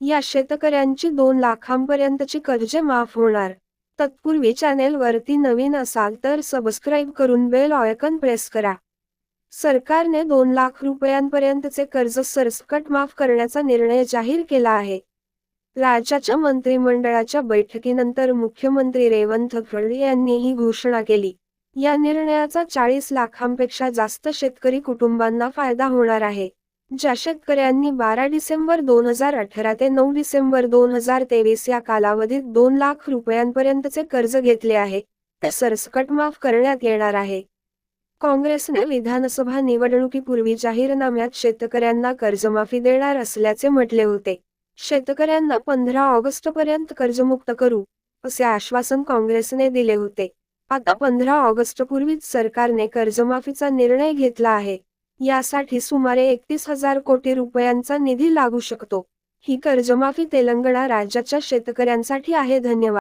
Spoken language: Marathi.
या शेतकऱ्यांची दोन लाखांपर्यंतची कर्जे माफ होणार. तत्पूर्वी चॅनेल वरती नवीन असाल तर सबस्क्राईब करून बेल ऑयकन प्रेस करा. सरकारने दोन लाख रुपयांपर्यंतचे कर्ज सरसकट माफ करण्याचा निर्णय जाहीर केला आहे. राज्याच्या मंत्रिमंडळाच्या बैठकीनंतर मुख्यमंत्री रेवंत खडसे यांनी ही घोषणा केली. या निर्णयाचा चाळीस लाखांपेक्षा जास्त शेतकरी कुटुंबांना फायदा होणार आहे. ज्या शेतकऱ्यांनी बारा डिसेंबर दोन हजार अठरा ते नऊ डिसेंबर दोन हजार तेवीस या कालावधीत दोन लाख रुपयांपर्यंतचे कर्ज घेतले आहे. ते सरसकट माफ करण्यात येणार आहे. काँग्रेसने विधानसभा निवडणुकीपूर्वी जाहीरनाम्यात शेतकऱ्यांना कर्जमाफी देणार असल्याचे म्हटले होते. शेतकऱ्यांना पंधरा ऑगस्ट पर्यंत कर्जमुक्त करू असे आश्वासन काँग्रेसने दिले होते. आता पंधरा ऑगस्ट पूर्वीच सरकारने कर्जमाफीचा निर्णय घेतला आहे. यासाठी सुमारे एकतीस हजार कोटी रुपयांचा निधी लागू शकतो. ही कर्जमाफी तेलंगणा राज्याच्या शेतकऱ्यांसाठी आहे. धन्यवाद.